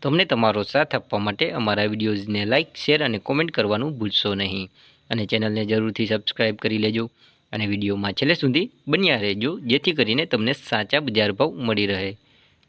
તો અમને તમારો સાથ આપવા માટે અમારા વિડીયોઝને લાઇક, શેર અને કોમેન્ટ કરવાનું ભૂલશો નહીં. અને ચેનલને જરૂરથી સબસ્ક્રાઇબ કરી લેજો. અને વિડીયોમાં છેલ્લે સુધી બન્યા રહેજો, જેથી કરીને તમને સાચા બજાર ભાવ મળી રહે.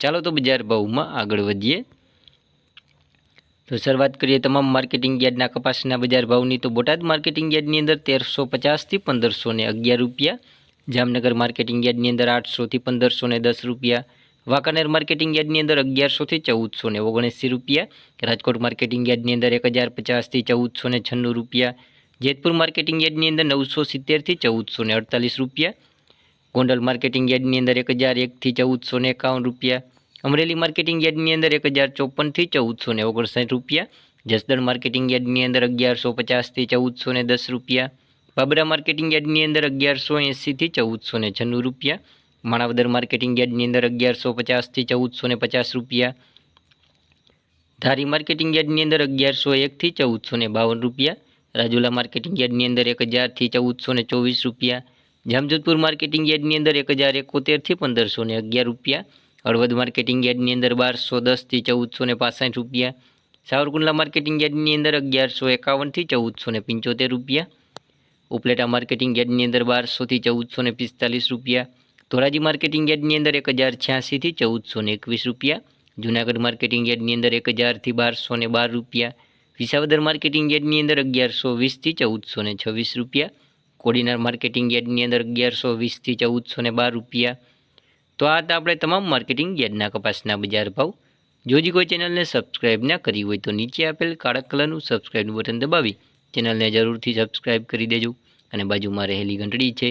ચાલો તો બજાર ભાવમાં આગળ વધીએ. તો શરૂઆત કરીએ તમામ માર્કેટિંગ યાર્ડના કપાસના બજાર ભાવની. તો બોટાદ માર્કેટિંગ યાર્ડની અંદર તેરસો પચાસથી પંદરસો અગિયાર રૂપિયા. જામનગર માર્કેટિંગ યાર્ડની અંદર આઠસોથી પંદરસો દસ રૂપિયા. વાંકાનેર માર્કેટિંગ યાર્ડની અંદર અગિયારસોથી ચૌદસો ને ઓગણએંસી રૂપિયા, રાજકોટ માર્કેટિંગ યાર્ડની અંદર એક હજાર પચાસથી ચૌદસો ને છન્નું રૂપિયા, જેતપુર માર્કેટિંગ યાર્ડની અંદર નવસો સિત્તેરથી ચૌદસો ને અડતાલીસ રૂપિયા, ગોંડલ માર્કેટિંગ યાર્ડની અંદર એક હજાર એકથી ચૌદસો ને એકાવન રૂપિયા, અમરેલી માર્કેટિંગ યાર્ડની અંદર એક હજાર ચોપનથી ચૌદસો ને ઓગણસાઠ રૂપિયા, જસદણ માર્કેટિંગ યાર્ડની અંદર અગિયારસો પચાસથી ચૌદસો ને દસ રૂપિયા, બાબરા માર્કેટિંગ યાર્ડની અંદર અગિયારસો એંસીથી ચૌદસો ને છન્નું રૂપિયા માણાવદર માર્કેટિંગ યાર્ડની અંદર અગિયારસો પચાસથી ચૌદસો ને પચાસ રૂપિયા ધારી માર્કેટિંગ યાર્ડની અંદર અગિયારસો એકથી ચૌદસો ને બાવન રૂપિયા રાજુલા માર્કેટિંગ યાર્ડની અંદર એક હજારથી ચૌદસો ને ચોવીસ રૂપિયા જામજોધપુર માર્કેટિંગ યાર્ડની અંદર એક હજાર એકોતેરથી પંદરસો ને અગિયાર રૂપિયા હળવદ માર્કેટિંગ યાર્ડની અંદર બારસો દસથી ચૌદસો ને પાસઠ રૂપિયા. સાવરકુંડલા માર્કેટિંગ યાર્ડની અંદર અગિયારસો એકાવનથી ચૌદસો ને પંચોતેર રૂપિયા. ઉપલેટા માર્કેટિંગ યાર્ડની અંદર બારસોથી ચૌદસો ને પિસ્તાલીસ રૂપિયા. ધોરાજી માર્કેટિંગ યાર્ડની અંદર એક હજાર છ્યાસીથી ચૌદસો ને એકવીસ રૂપિયા. જૂનાગઢ માર્કેટિંગ યાર્ડની અંદર એક હજારથી બારસો ને બાર રૂપિયા. વિસાવદર માર્કેટિંગ યાર્ડની અંદર અગિયારસો વીસથી ચૌદસો ને છવ્વીસ રૂપિયા. કોડીનાર માર્કેટિંગ યાર્ડની અંદર અગિયારસો વીસથી ચૌદસો ને બાર રૂપિયા. તો આ હતા આપણે તમામ માર્કેટિંગ યાર્ડના કપાસના બજાર ભાવ. જોજી કોઈ ચેનલને સબસ્ક્રાઇબ ના કરી હોય તો નીચે આપેલ કાળા કલરનું સબસ્ક્રાઇબનું બટન દબાવી. ચેનલને જરૂરથી સબસ્ક્રાઇબ કરી દેજો. અને બાજુમાં રહેલી ઘંટડી છે.